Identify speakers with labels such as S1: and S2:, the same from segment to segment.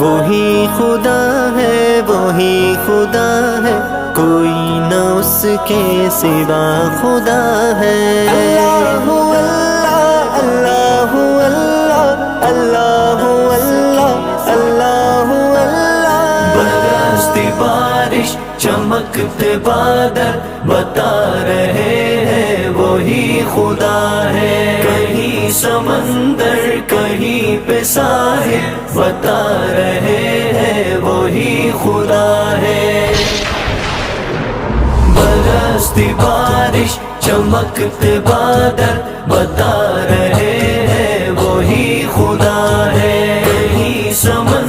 S1: وہی خدا ہے وہی خدا ہے کوئی نہ اس کے سوا خدا ہے چمکتے بادل بتا رہے ہیں، وہی خدا ہے۔ کہیں سمندر، کہیں پہ ساحل بتا رہے ہیں، وہی خدا ہے۔ برستی بارش چمکتے بادل بتا رہے ہیں، وہی خدا ہے۔ کہیں سمندر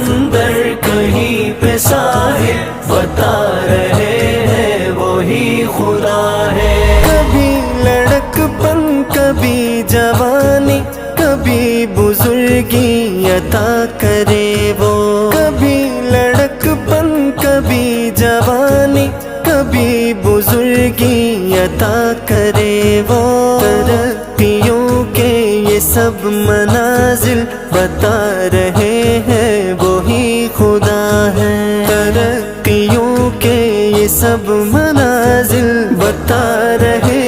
S1: جوانی کبھی بزرگی عطا کرے وہ۔ کبھی لڑک پن، کبھی جوانی، کبھی بزرگی عطا کرے وہ۔ ترقیوں کے یہ سب منازل بتا رہے ہیں، وہی خدا ہے۔ ترقیوں کے یہ سب منازل بتا رہے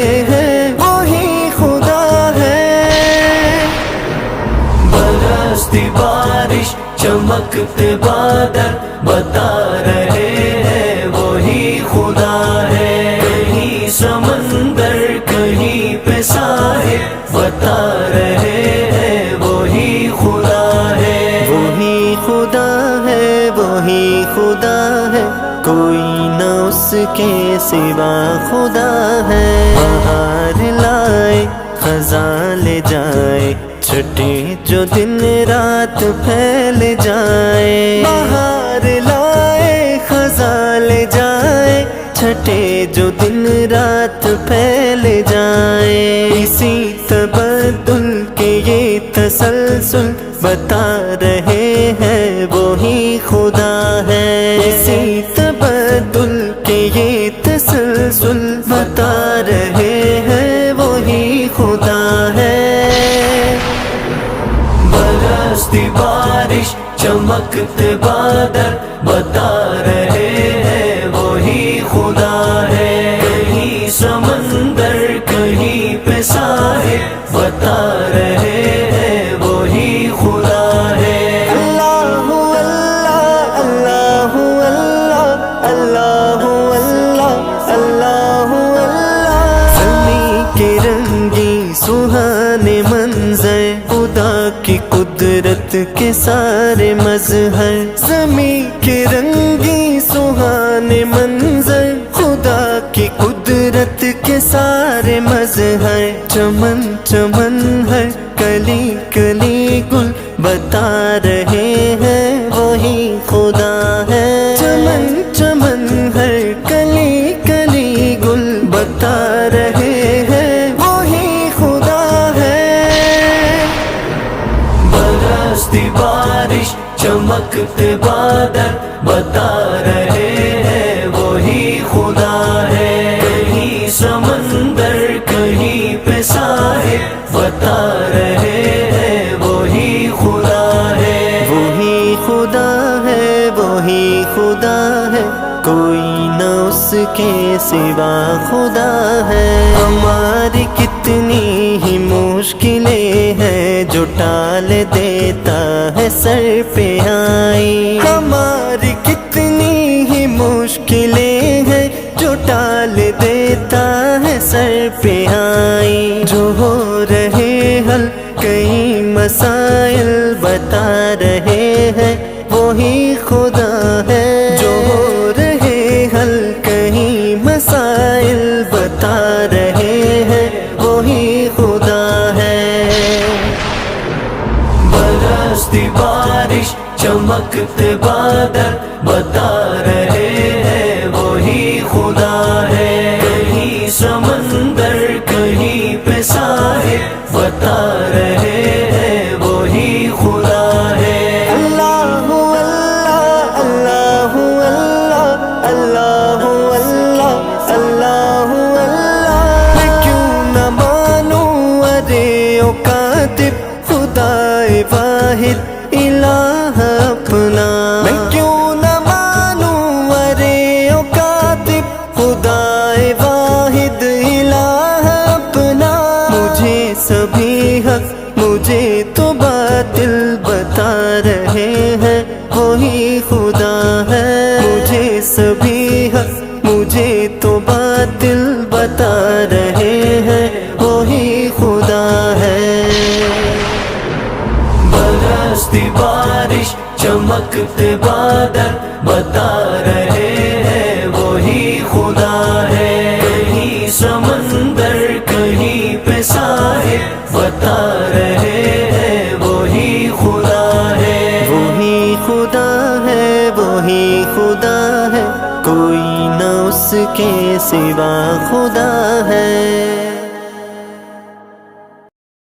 S1: چمکتے بادل بتا رہے ہیں، وہی خدا ہے۔ کہیں سمندر، کہیں پہ ساحل بتا رہے ہیں، وہی خدا ہے۔ وہی خدا ہے، وہی خدا ہے۔ کوئی نہ اس کے سوا خدا ہے۔ بہار لائے، خزاں لے جائے چھٹی۔ جو دن رات پھیل جائے، بہار لائے خزاں لے جائے، چھٹے جو دن رات پھیل جائے۔ اسی تبدل کے یہ تسلسل بتا رہے ہیں۔ برستی بارش، چمکتے بادل، بتا رہے ہیں وہی خدا ہے۔ کہیں سمندر، کہیں پہ ساحل بتا رہے کے سارے مظہر، زمین کے رنگی سہانے منظر، خدا کی قدرت کے سارے مظہر، چمن چمن چمکتے بادل بتا رہے ہیں، وہی خدا ہے۔ کہیں سمندر، کہیں پہ ساحل بتا رہے ہیں، وہی خدا ہے۔ وہی خدا ہے، وہی خدا ہے۔ کوئی نہ اس کے سوا خدا ہے۔ ہماری کتنی ہی مشکلیں ہیں جو ٹال دیتا ہے سر پہ آئی ہماری کتنی ہی مشکلیں ہیں جو ٹال دیتا ہے سر پہ آئی جو ہو رہے حل، کئی مسائل بتا رہے وقت بدر بدر سبھی حق مجھے تو باطل بتا رہے ہیں، وہی خدا ہے۔ مجھے سبھی حق مجھے تو باطل بتا رہے ہیں، وہی خدا ہے۔ برستی بارش چمکتے بادل بتا رہے اس کے سوا خدا ہے۔